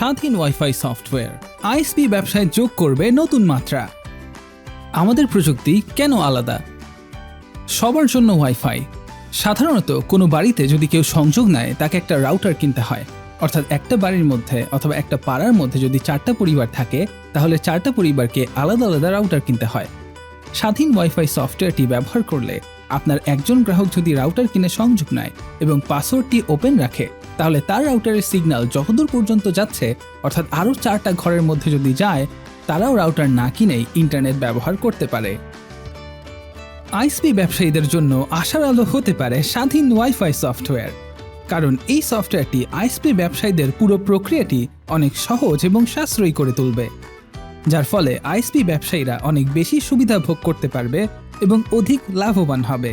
স্বাধীন wifi software. ISP ব্যবসায় যোগ করবে নতুন মাত্রা। আমাদের প্রযুক্তি কেন আলাদা? সবার জন্য ওয়াইফাই। সাধারণত কোনো বাড়িতে যদি কেউ সংযোগ নেয়, তাকে একটা রাউটার কিনতে হয়। অর্থাৎ একটা বাড়ির মধ্যে অথবা একটা পাড়ার মধ্যে যদি চারটা পরিবার থাকে, তাহলে চারটা পরিবারকে আলাদা আলাদা রাউটার কিনতে হয়। স্বাধীন ওয়াইফাই সফটওয়্যারটি ব্যবহার করলে আপনার একজন গ্রাহক যদি রাউটার কিনে সংযোগ নেয় এবং পাসওয়ার্ডটি ওপেন রাখে তাহলে তার রাউটারের সিগন্যাল যতদূর পর্যন্ত যাচ্ছে, অর্থাৎ আরও চারটা ঘরের মধ্যে যদি যায়, তারাও রাউটার না কিনেই ইন্টারনেট ব্যবহার করতে পারে। আইসপি ব্যবসায়ীদের জন্য আশার আলো হতে পারে স্বাধীন ওয়াইফাই সফটওয়্যার কারণ এই সফটওয়্যারটি আইসপি ব্যবসায়ীদের পুরো প্রক্রিয়াটি অনেক সহজ এবং সাশ্রয়ী করে তুলবে, যার ফলে আইসপি ব্যবসায়ীরা অনেক বেশি সুবিধা ভোগ করতে পারবে এবং অধিক লাভবান হবে।